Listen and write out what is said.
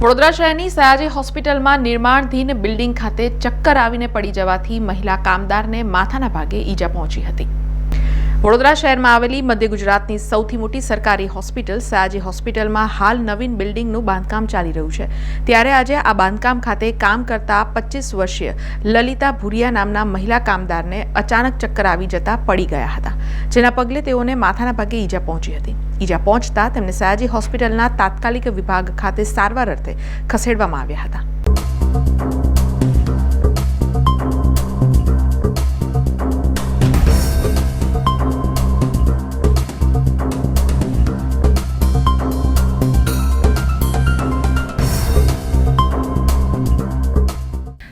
વડોદરા શહેરની સયાજી હોસ્પિટલમાં નિર્માણધીન બિલ્ડિંગ ખાતે ચક્કર આવીને પડી જવાથી મહિલા કામદારને માથાના ભાગે ઈજા પહોંચી હતી. વડોદરા શહેરમાં આવેલી મધ્ય ગુજરાતની સૌથી મોટી સરકારી હોસ્પિટલ સયાજી હોસ્પિટલમાં હાલ નવીન બિલ્ડિંગનું બાંધકામ ચાલી રહ્યું છે. ત્યારે આજે આ બાંધકામ ખાતે કામ કરતા પચીસ વર્ષીય લલિતા ભુરિયા નામના મહિલા કામદારને અચાનક ચક્કર આવી જતા પડી ગયા હતા. જેના પગલે તેઓને માથાના ભાગે ઈજા પહોંચી હતી. ઈજા પહોંચતા તેમને સયાજી હોસ્પિટલના તાત્કાલિક વિભાગ ખાતે સારવાર અર્થે ખસેડવામાં આવ્યા હતા.